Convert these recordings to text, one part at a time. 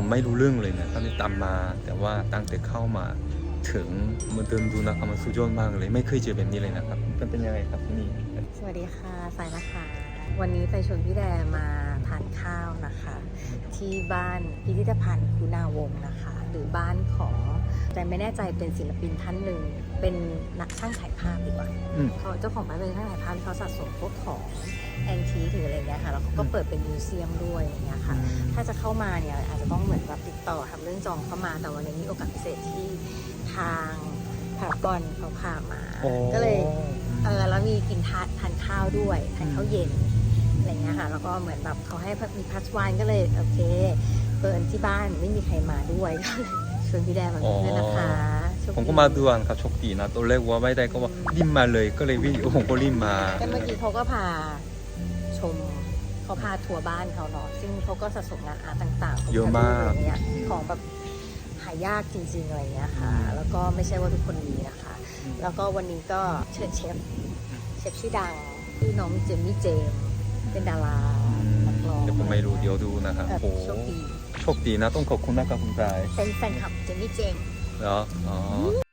ผมไม่รู้เรื่องเลยนะตอนนี้ตามมา แต่ว่าตั้งแต่เข้ามาถึงมาเดินดูนะครับมันสุดยอดมากเลย ไม่เคยเจอแบบนี้เลยนะครับมันเป็นยังไงครับที่นี่สวัสดีค่ะสายนะคะ วันนี้ไปชวนพี่แดมาทานข้าวนะคะ ที่บ้านพิพิธภัณฑ์คุณาวงนะคะ หรือบ้านของแต่ไม่แน่ใจเป็นศิลปินท่านหนึ่ง เป็นนักช่างถ่ายภาพดีกว่าอืม เขาเจ้าของบ้านเป็นช่างถ่ายภาพที่เขาสะสมพวกของแอนทีหรืออะไรเงี้ยค่ะแล้วเขาก็เปิดเป็นมิวเซียมด้วยอย่างเงี้ยค่ะ ถ้าจะเข้ามาเนี่ยอาจจะต้องเหมือนแบบติดต่อทำเรื่องจองเข้ามาแต่วันนี้มีโอกาสพิเศษที่ทางพารากอนเขาพามา โอ้ ก็เลยเออแล้วมีกินทานทานข้าวด้วยทานข้าวเย็นอะไรเงี้ยค่ะแล้วก็เหมือนแบบเขาให้มีพัสวานก็เลยโอเคเปิดที่บ้านไม่มีใครมาด้วยก็เลยชวนพี่แดมาด้วยนะคะโชคดี ผมก็มาดูอันครับโชคดีนะตอนแรกว่าไม่ได้ก็ว่ารีบมาเลยก็เลยวิ่งผมก็รีบมาก็เมื่อกี้เขาก็พาชมเขาพาทัวร์บ้านเขาเนาะซึ่งเขาก็สะสมงานอาร์ตต่างๆขงเยอะมากอะไรเงี้ยของแบบหายากจริงๆอะไรเงี้ยค่ะ แล้วก็ไม่ใช่ว่าทุกคนมีนะคะ แล้วก็วันนี้ก็เชิญเชฟเชฟชื่อดังชื่อน้องเจมมี่เจมส์เป็นดารานักร้องเดี๋ยวผมไม่รู้เดี๋ยวดูนะครับแบบโอ้โหโชคดีโชคดีนะต้องขอบคุณนะครับคุณชายเป็นแฟนคลับเจมมี่เจม ส์เ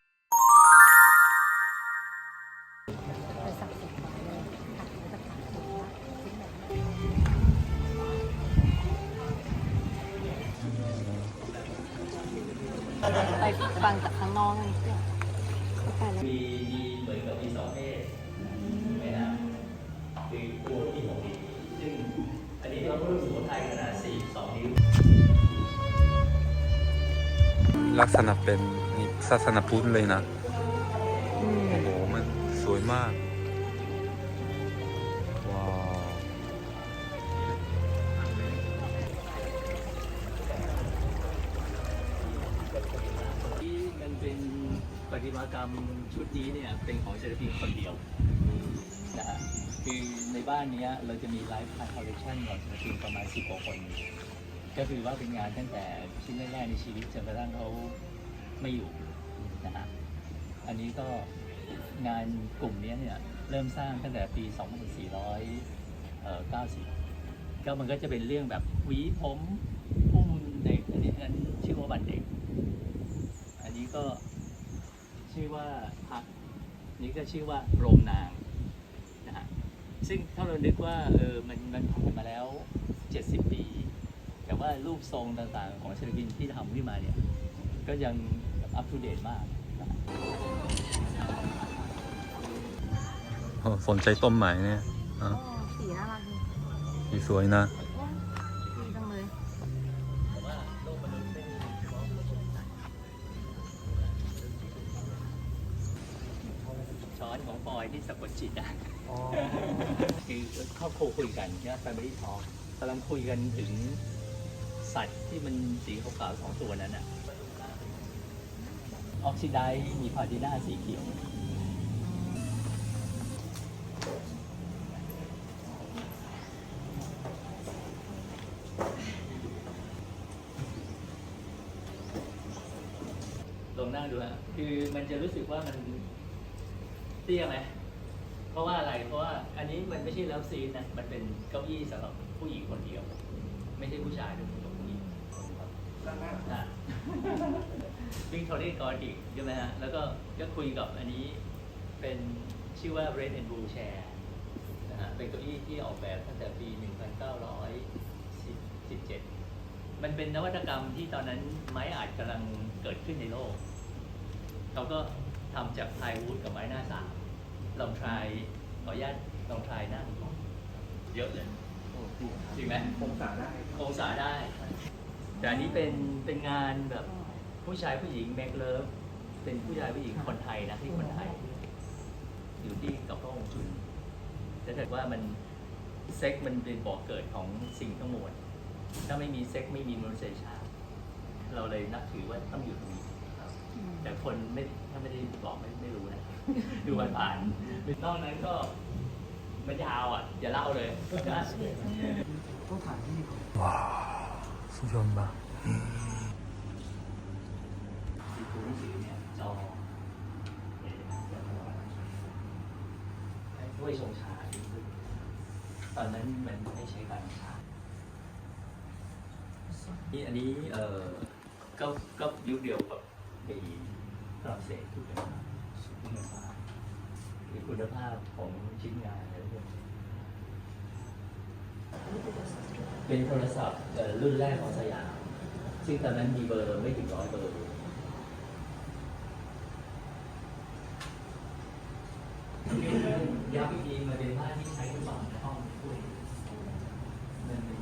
ลักษณะเป็นนี่ศาสนาพุทธเลยนะอืมโอ้โห มันสวยมาก ว้าว ที่มันเป็นประติมากรรมชุดนี้เนี่ย เป็นของศิลปินคนเดียวนะฮะคือในบ้านเนี้ยเราจะมีไลฟ์คาร์คอลเลคชันของศิลปินประมาณสิบกว่าคน ก็คือว่าเป็นงานตั้งแต่ชิ้นแรกๆในชีวิตจนกระทั่งเขา ไม่อยู่นะฮะอันนี้ก็งานกลุ่มนี้เนี่ยเริ่มสร้างตั้งแต่ปี 2490 ก็มันก็จะเป็นเรื่องแบบหวีผมพุ่มเด็กอันนี้อันนี้ชื่อว่าบันเด็ก อันนี้ก็ชื่อว่าพักนี่ก็ชื่อว่าโรมนางนะฮะซึ่งถ้าเรานึกว่าเออมันมันผ่านมาแล้ว 70 ปี แต่ว่ารูปทรงต่างๆของศิลปินที่ทำขึ้นมาเนี่ยก็ยัง อัป o ูเดตมากนะฮะโอ้สนใจต้นไม้เนี่ยอะโอ้สีน่ารักดีสีสวยนะโอ้ดีจังเลยแต่ว่าโลกมนุษย์ไม่มีช้อนของปอยที่สะกดจิตอะคือครอบครัวคุยกันเนี่ย Family Talk กำลังคุยกันถึงสัตว์ที่มันสีขาวๆสองตัวนั้นอะ ออกซิไดมีพาดิน่าสีเขียว ลองนั่งดูฮะคือมันจะรู้สึกว่ามันเตี้ยไหม เพราะว่าอะไร เพราะว่าอันนี้มันไม่ใช่เลิฟซีนนะ มันเป็นเก้าอี้สำหรับผู้หญิงคนเดียว ไม่ใช่ผู้ชายเป็นผู้หญิงครับอะ วิ่งโทนี่กอร์ดิกใช่ไหมฮะ แล้วก็ก็คุยกับอันนี้เป็นชื่อว่า Red and Blue Chair นะฮะ เป็นเก้าอี้ที่ออกแบบตั้งแต่ปี 1917 มันเป็นนวัตกรรมที่ตอนนั้นไม้อาจกำลังเกิดขึ้นในโลก เขาก็ทำจากไพลวูดกับไม้หน้าสามลองทรายขออนุญาตลองทรายนั่งเยอะเลยจริงไหมองศาได้องศาได้ แต่อันนี้เป็นเป็นงานแบบ ผู้ชายผู้หญิงแมกเลิฟเป็นผู้ชายผู้หญิงคนไทยนะที่คนไทย อยู่ที่กับพระองค์จุนแต่ถ้าเกิดว่ามันเซ็กมันเป็นบ่อกเกิดของสิ่งทั้งมวลถ้าไม่มีเซ็กไม่มีมนุษยชาติ เราเลยนับถือว่าต้องอยู่ตรงนี้แต่คนไม่ถ้าไม่ได้บอกไม่ไม่รู้นะ ดูผ่านผ่านๆนอกนั้นก็มันยาวอะอย่าเล่าเลยนะว้าวสุดยอดมาก ตัวหนังสือเนี่ยจอด้วยชงชาดีขึ้นตอนนั้นมันไม่ใช้การชานี่อันนี้เอ่อก็ก็ยุคเดียวกับไอ้ฝรั่งเศสทุกอย่างคุณภาพคือคุณภาพของชิ้นงานอะไรพวกนี้เป็นโทรศัพท์รุ่นแรกของสยาม ซึ่งตอนนั้นมีเบอร์ไม่ถึงร้อยเบอร์ ย้ำอีกทีมันเป็นบ้านที่ใช้ทุกวันในห้องด้วยมันเป็น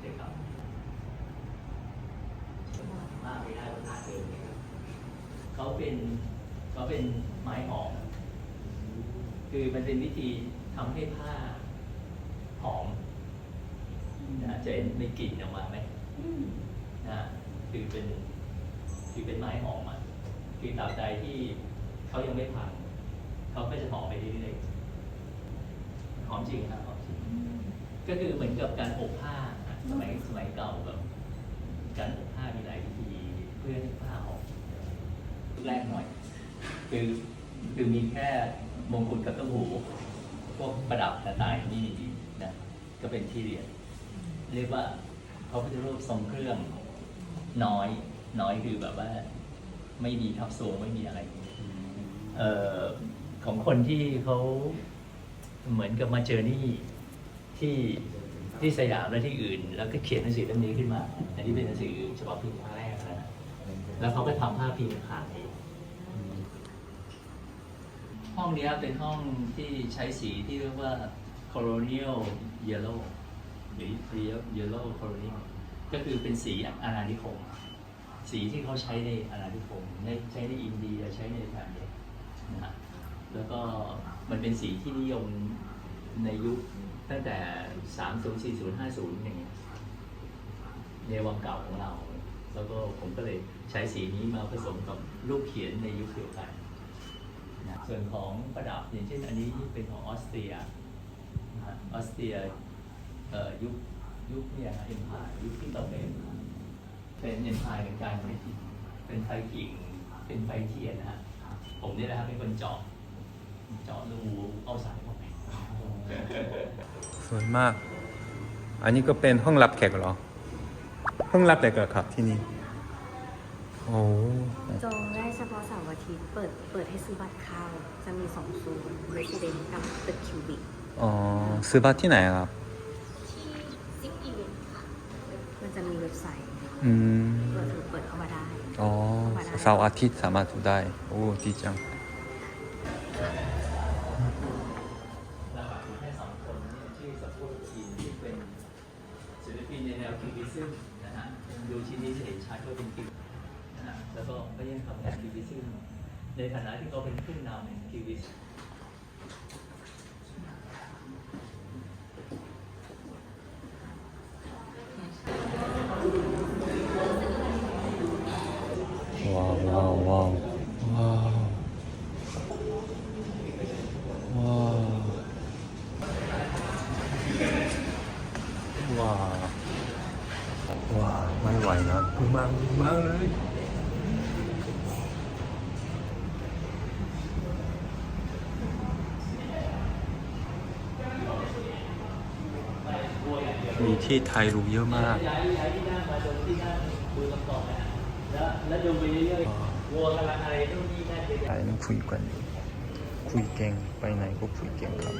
เด็กครับมากไม่ได้ก็ขาดเดิมเนี่ยเขาเป็นเขาเป็นไม้หอม คือมันเป็นวิธีทำให้ผ้าหอมนะจะเห็นมีกลิ่นออกมาไหมนะคือเป็นคือเป็นไม้หอมอะคือตราบใดที่เขายังไม่พัง เขาก็จะหอมไปเรื่อยๆหอมจริงครับหอมจริง ก็คือเหมือนกับการอบผ้าอะสมัยสมัยเก่าแบบการอบผ้ามีหลายวิธีเพื่อให้ผ้าหอมแรกหน่อย คือคือมีแค่มงกุฎกับต้มหูพวกประดับต่างๆนี่นะก็เป็นที่เรียนเรียกว่าพระพุทธรูปทรงเครื่องน้อย น้อยคือแบบว่า ไม่มีทับทรงไม่มีอะไร เอ่อ ของคนที่เขาเหมือนกับมาเจอนี่ที่ที่สยามและที่อื่น แล้วก็เขียนหนังสือเล่มนี้ขึ้นมา อันนี้เป็นหนังสือฉบับพิมพ์ครั้งแรกนะแล้วเขาก็ทำภาพพิมพ์ขายห้องนี้เป็นห้องที่ใช้สีที่เรียกว่า colonial yellow หรือ yellow colonial ก็คือเป็นสีอาณานิคม สีที่เขาใช้ในอาณานิคมใช้ในอินเดียใช้ในแถบนี้นะฮะ แล้วก็มันเป็นสีที่นิยมในยุคตั้งแต่ 30 40 50 อย่างเงี้ยในวังเก่าของเรา แล้วก็ผมก็เลยใช้สีนี้มาผสมกับรูปเขียนในยุคเดียวกันนะส่วนของประดับอย่างเช่นอันนี้เป็นของออสเตรียออสเตรียยุคยุคเนี่ยเอ็มพายยุคที่เราเป็นเป็นเอ็นพายเหมือนกันเป็นไฟกิ่งเป็นไฟเทียนนะฮะผมเนี่ยนะครับเป็นคนเจาะ เจาะรูเอาสายเข้าไปสวยมาก อันนี้ก็เป็นห้องรับแขกเหรอ ห้องรับแขกเหรอครับที่นี่ โอ้จองได้เฉพาะเสาร์อาทิตย์เปิดเปิดให้ซื้อบัตรเข้า จะมีสองโซน Resident กับตึกคิวบิกอ๋อซื้อบัตรที่ไหนครับ ที่ซิกอีเวนต์ค่ะ มันจะมีเว็บไซต์อืมเปิดเปิดเข้ามาได้ อ๋อเสาร์อาทิตย์สามารถดูได้ โอ้ดีจัง วคิวบิซึมนะฮะดูชิ้นนี้จะเห็นชัดว่าเป็นคิวนะฮะแล้วก็ก็ยังทำงานคิวบิซึมในฐานะที่เขาเป็นผู้นำแห่งคิวิซึม ว้าวว้าวว้าวว้าวว้าวว้าวว้าวไม่ไหวนะพึ่งมากพึ่งมาก เลยมีที่ไทยรูปเยอะมากย้ายย้ายที่นั่งมาตรงที่นั่งดูลำกองนะฮะแล้วดูไปเรื่อยๆวัวกำลังอะไรนู่นนี่นั่นไปนั่นคุยกันอยู่คุยเก่งไปไหนก็คุยเก่งครับ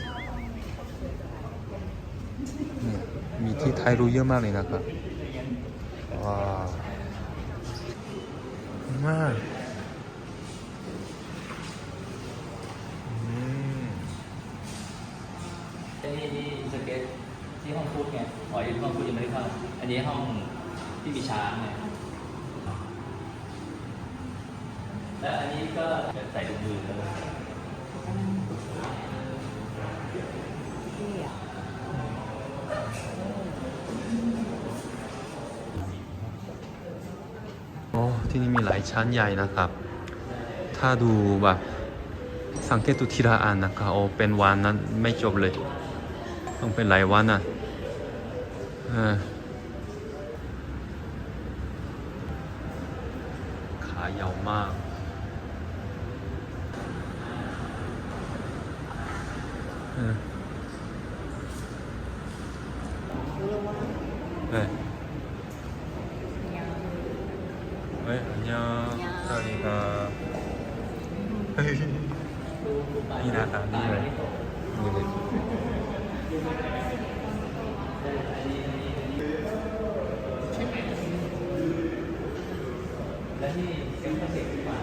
มีที่ไทยรู้เยอะมากเลยนะครับว้า มากอืมนี่นี่สเก็ตที่ห้องพูดไงอ๋อยังห้องพูดยังไม่ได้เข้า อันนี้ห้องที่มีช้างไงและอันนี้ก็ใส่ถุงมือแล้ว ที่อะ โอ้ ที่นี่มีหลายชั้นใหญ่นะครับ ถ้าดูแบบสังเกตดูทีละอันนะครับโอ้เป็นวันนั้นไม่จบเลย ต้องเป็นหลายวันอะขายาวมากเออเออ เฮ้ยอันยองสวัสดีครับเฮ้ยนี่นะครับนี่เลยนี่เลย และนี่เป็นคอนเซ็ปต์ที่มา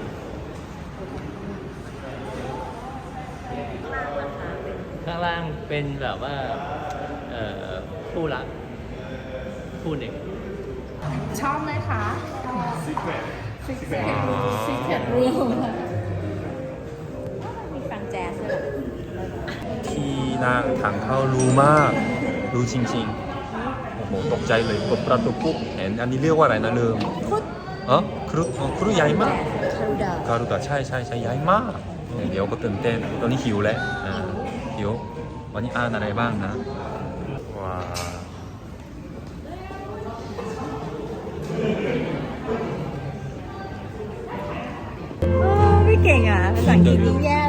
ข้างล่างเป็นแบบว่าเอ่อคู่รักคู่หนึ่งชอบไหมคะ Secret Secret Secret Room มีฟังแจ๊สด้วยเหรอที่นั่งทางเข้ารู้มาก รู้จริงๆ โอ้โห ตกใจเลยกดประตูปุ๊บเห็นอันนี้เรียกว่าอะไรนะเดิมครุฑเออครุอ๋อครุใหญ่มาก คารุดาการุตะใช่ใช่ใช่ใหญ่มาก เดี๋ยวก็ตื่นเต้น ตอนนี้หิวแล้ว อ่าหิววันนี้อ่านอะไรบ้างนะว้าวไม่เก่งอะภาษาอังกฤษยิ่งแย่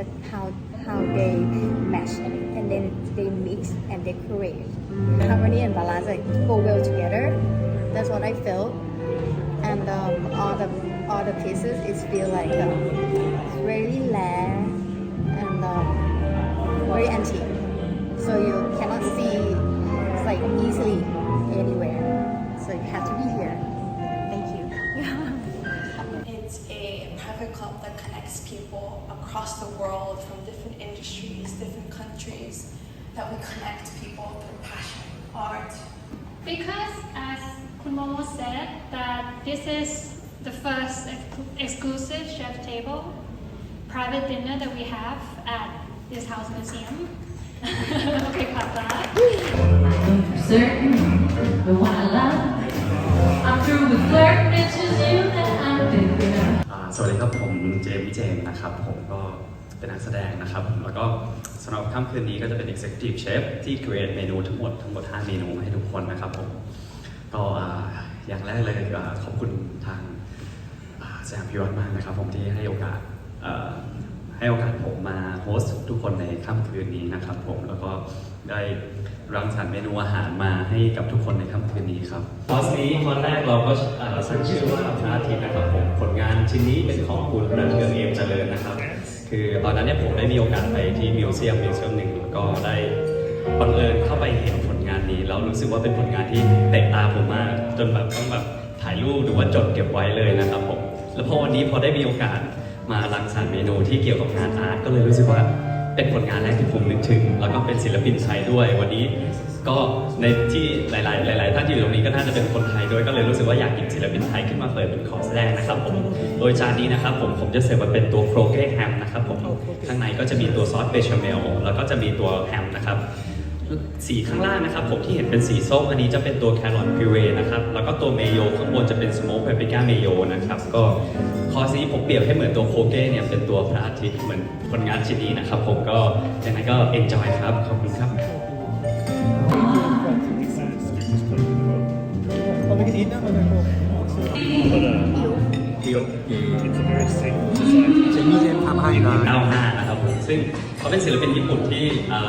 pieces, how how they mesh and then they mix and they create Harmony and balance like go well together. That's what I felt. And um, all the all the pieces is feel like um, it's really rare and um, very antique. So you cannot see it's like easily anywhere. So you have to be It's a private club that connects people across the world from different industries, different countries, that we connect people through passion, art, Because as Kun Momo said, that this is the first ex- exclusive chef table private dinner that we have at this house museum. okay, clap that. certain the one I love. I'm through with flirting, it's just you สวัสดีครับผมเจมส์วิเจมนะครับผมก็เป็นนักแสดงนะครับ แล้วก็สำหรับค่ำคืนนี้ก็จะเป็น Executive Chef ที่ create เมนูทั้งหมดทั้งหมด 5 เมนูให้ทุกคนนะครับผมก็อย่างแรกเลยอ่าขอบคุณทางอ่าสยามพิวัตมากนะครับ ผมที่ให้โอกาสให้โอกาสผมมาโฮสต์ทุกคนในค่ำคืนนี้นะครับผมแล้วก็ได้ รังสรรค์เมนูอาหารมาให้กับทุกคนในค่ำคืนนี้ครับคอร์สนี้คอร์สแรกเราก็เอ่อตั้งชื่อว่าพระอาทิตย์นะครับผมผลงานชิ้นนี้เป็นของคุณประเทืองเอมเจริญนะครับ คือตอนนั้นเนี่ยผมได้มีโอกาสไปที่มิวเซียมมิวเซียมหนึ่งแล้วก็ได้บังเอิญเข้าไปเห็นผลงานนี้แล้วรู้สึกว่าเป็นผลงานที่เตะตาผมมากจนแบบต้องแบบถ่ายรูปหรือว่าจดเก็บไว้เลยนะครับผมแล้วพอวันนี้พอได้มีโอกาสมารังสรรค์เมนูที่เกี่ยวกับงานอาร์ตก็เลยรู้สึกว่า เป็นผลงานแรกที่ผมนึกถึง แล้วก็เป็นศิลปินไทยด้วย วันนี้ก็ในที่หลาย ๆ หลาย ๆ ท่านที่อยู่ตรงนี้ก็น่าจะเป็นคนไทยด้วยก็เลยรู้สึกว่าอยากหยิบศิลปินไทยขึ้นมาเปิดเป็นคอร์สแรกนะครับผมโดยจานนี้นะครับผมผมจะเสิร์ฟมาเป็นตัวโครเก้แฮมนะครับผมข้างในก็จะมีตัวซอสเบชาเมลแล้วก็จะมีตัวแฮมนะครับ สีข้างล่างนะครับผมที่เห็นเป็นสีส้มอันนี้จะเป็นตัวแครอทพิเรนะครับแล้วก็ตัวเมโยข้างบนจะเป็นสโมก p ป p ริก้าเมโยนะครับก็คอร์สนี้ผมเปรียบให้เหมือนตัวโคเก้เนี่ยเป็นตัวพระอาทิตย์เหมือนผลงานชิ้นนี้นะครับ ผมก็ยังไงก็ enjoy ครับขอบคุณครับเจมี่เจมทำให้นะ95นะครับผมซึ่ง เขาเป็นศิลปินญี่ปุ่นที่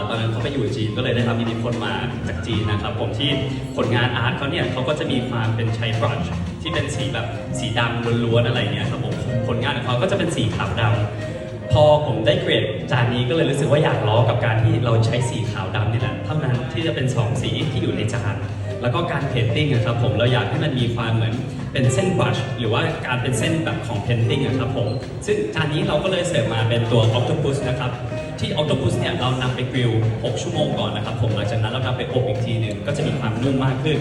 ตอนนั้นเขาไปอยู่จีนก็เลยได้รับอิทธิพลมาจากจีนนะครับผมที่ผลงานอาร์ตเขาเนี่ยเขาก็จะมีความเป็นใช้บรัชที่เป็นสีแบบสีดำล้วนๆอะไรเงี้ยครับผมผลงานของเขาก็จะเป็นสีขาวดำพอผมได้เกรดจานนี้ก็เลยรู้สึกว่าอยากล้อกับการที่เราใช้สีขาวดำนี่แหละเท่านั้นที่จะเป็นสองสีที่อยู่ในจานแล้วก็การเพนติ้งอะครับผมเราอยากให้มันมีความเหมือนเป็นเส้นบรัชหรือว่าการเป็นเส้นแบบของเพนติ้งอะครับผมซึ่งจานนี้เราก็เลยเสิร์ฟมาเป็นตัวออ t ต p ุสนะครับ ที่ออ t ต p ุสเนี่ยเรานำไปกริล 6 ชั่วโมงก่อนนะครับผมหลังจากนั้นเรานำไปอบอีกทีหนึ่งก็จะมีความนุ่มมากขึ้น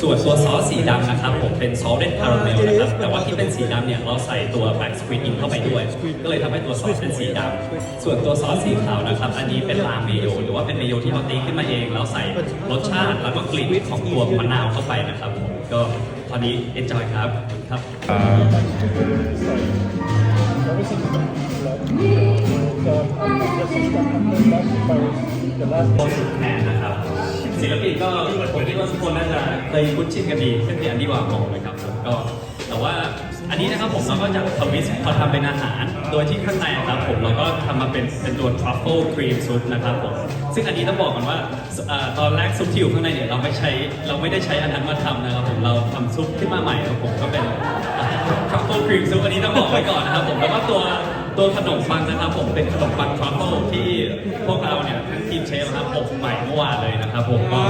ส่วนตัวซอสสีดำนะครับผมเป็นซอสเรดคาราเมลนะครับแต่ว่าที่เป็นสีดำเนี่ยเราใส่ตัวแบล็กสควีนอินเข้าไปด้วย ก็เลยทำให้ตัวซอสเป็นสีดำส่วนตัวซอสสีขาวนะครับอันนี้เป็นลาเมโยหรือว่าเป็นเมโยที่เราตีขึ้นมาเอง แล้วใส่รสชาติแล้วก็กลิ่นของตัวมะนาวเข้าไปนะครับผมก็ตอนนี้ enjoy ครับครับ สุดแทนนะครับ ศิลปินก็ผมคิดว่าทุกคนน่าจะเคยคุ้นชินกันดีเช่นที่อันดี้วาบอกเลยครับผมก็แต่ว่าอันนี้นะครับผมเราก็จะทวิสต์พอทำเป็นอาหาร โดยที่ข้างในอะครับผมเราก็ทำมาเป็นเป็นตัว truffle cream ซุปนะครับผม ซึ่งอันนี้ต้องบอกก่อนว่าเอ่อตอนแรกซุปที่อยู่ข้างในเนี่ยเราไม่ใช้เราไม่ได้ใช้อันนั้นมาทำนะครับผมเราทำซุปขึ้นมาใหม่ครับผมก็เป็น truffle cream ซุปอันนี้ต้องบอกไว้ก่อนนะครับผมแล้วก็ตัว ตัวขนมปังนะครับผมเป็นขนมปัง truffle ที่พวกเราเนี่ยทั้งทีมเชฟนะครับอบใหม่เมื่อวานเลยนะครับผมก็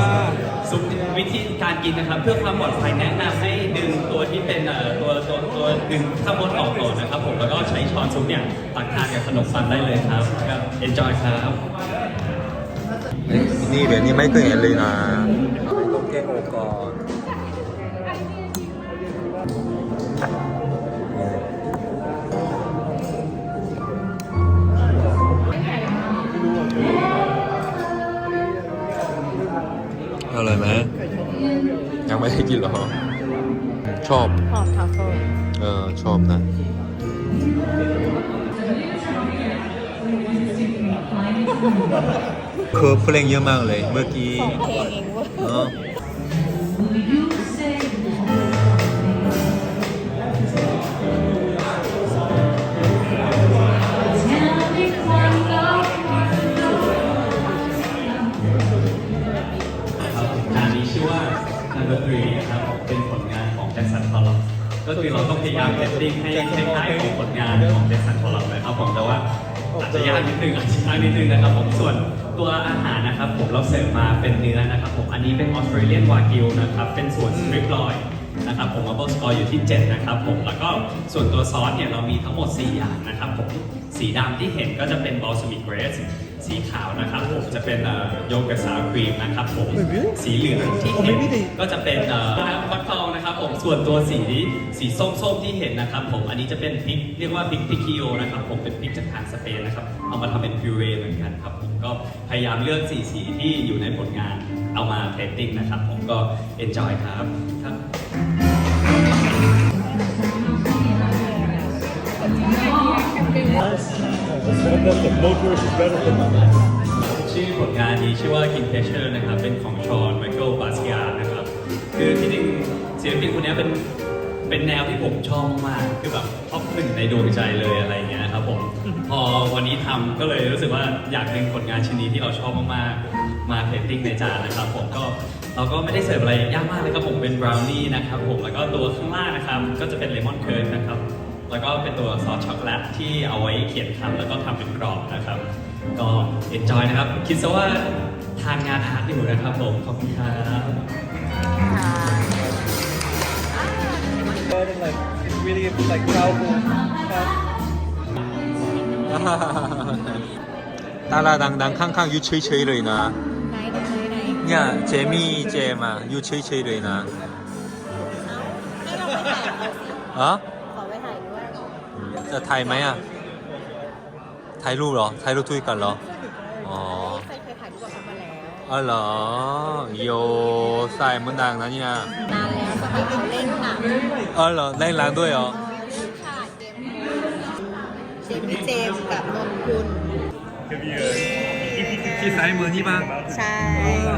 ซุปวิธีการกินนะครับ เพื่อความปลอดภัยแนะนำให้ดึงตัวที่เป็นเอ่อตัวตัวตัวดึงข้างบนออกก่อนนะครับ ผมแล้วก็ใช้ช้อนซุปเนี่ยตักทานกับขนมปังได้เลยครับก็ enjoy ครับนี่เหรียญนี้ไม่เคยเห็นเลยนะต้องแก้โอก่อน ชอบ หอมทัฟเฟิลเออ ชอบนะ คือเพลงเยอะมากเลย เมื่อกี้ สองเพลงเองเว้ย เออ กก็คือเราต้องพยายามเซตติ้งให้คล้ายๆของผลงานของแจ็คสันพอลล็อกเลยครับผมแต่ว่าอาจจะยากนิดนึงอาจจะยากนิดนึงนะครับผมส่วนตัวอาหารนะครับผมเราเสิร์ฟมาเป็นเนื้อนะครับผมอันนี้เป็นออสเตรเลียนวากิวนะครับเป็นส่วนสตริปลอยนะครับผมมาโบสกอร์อยู่ที่ 7 นะครับผมแล้วก็ส่วนตัวซอสเนี่ยเรามีทั้งหมด 4 อย่างนะครับผมสีดำที่เห็นก็จะเป็นบอลสมิกเกรสสีขาวนะครับผมจะเป็นโยเกิร์ตซาวครีมนะครับผมสีเหลืองที่เห็นก็จะเป็นเอ่อฟั ส่วนตัวสีสีส้มๆที่เห็นนะครับผมอันนี้จะเป็นพริกเรียกว่าพริกพิคิโอนะครับผมเป็นพริกจากทางสเปนนะครับเอามาทำเป็นพิวเรเหมือนกันครับผมก็พยายามเลือกสีสีที่อยู่ในผลงานเอามาเพลตติ้งนะครับผมก็ enjoy ครับครับชื่อผลงานนี้ชื่อว่า Kingfisher นะครับเป็นของชอนไมเคิลบาสกิอานะครับคือที่จริง ศิลปินคนนี้เป็นเป็นแนวที่ผมชอบมากๆคือแบบท็อปหนึ่งในดวงใจเลยอะไรอย่างเงี้ยครับผม พอวันนี้ทำก็เลยรู้สึกว่าอยากดึงผลงานชิ้นนี้ที่เราชอบมากๆ มาเพลตติ้งในจานนะครับผมก็เราก็ไม่ได้เสิร์ฟอะไรยากมากเลยครับผมเป็นบราวนี่นะครับผมแล้วก็ตัวข้างล่างนะครับก็จะเป็นเลมอนเคิร์ดนะครับแล้วก็เป็นตัวซอสช็อกโกแลตที่เอาไว้เขียนคำแล้วก็ทำเป็นกรอบนะครับ ก็ enjoy นะครับ คิดซะว่าทานงานอาร์ตอยู่นะครับผมขอบคุณครับ ตาลาดังๆข้างๆอยู่เฉยเลยนะเนี่ยเจมี่เจมอะอยู่เฉยเลยนะให้เราไปถ่ายเอาสิอ๋อขอไปถ่ายด้วยจะถ่ายไหมอะถ่ายรูปเหรอถ่ายรูปด้วยกันเหรออ๋อ เคยเคยถ่ายรูปกับเขามาแล้ว อ๋อเหรอโยใส่มันดังนะเนี่ย นาน แล้วสมัยเขาเล่นหนังอ๋อเหรอเล่นร้านด้วยเหรอ ค่ะเจมส์เจมี่เจมส์กับนนกุลที่ซ้ายมือนี่ป่ะใช่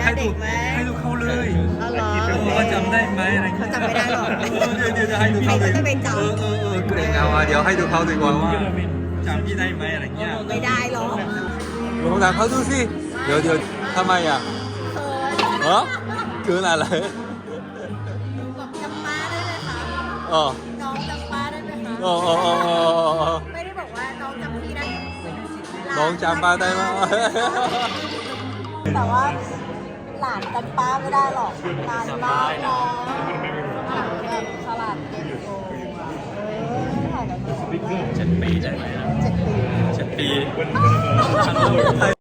หน้าเด็กไหมให้ดูเขาเลยเอาเหรอว่าจำได้ไหมอะไรเขาจำไม่ได้หรอก เออเดี๋ยวเดี๋ยวจะให้ดูเขาใครจะไปจำ เออเออเออเกรงเอาอะเดี๋ยวให้ดูเขาดีกว่าว่าจำพี่ได้ไหมอะไรเงี้ยไม่ได้หรอกลองดังเขาดูสิ เดี๋ยวเดี๋ยวทำไมอะเขินเออเกินอะไร อ๋อน้องจำป้าได้ไหมคะอ๋ออ๋ออ๋ออ๋ออ๋อไม่ได้บอกว่าน้องจำพี่ได้น้องจำป้าได้ไหมแต่ว่าหลานจำป้าไม่ได้หรอกนานมากแล้วหลานแบบฉลาดเก่งโกงเออถ่ายแล้วเจ็ดปีได้ไหมครับเจ็ดปีเจ็ดปี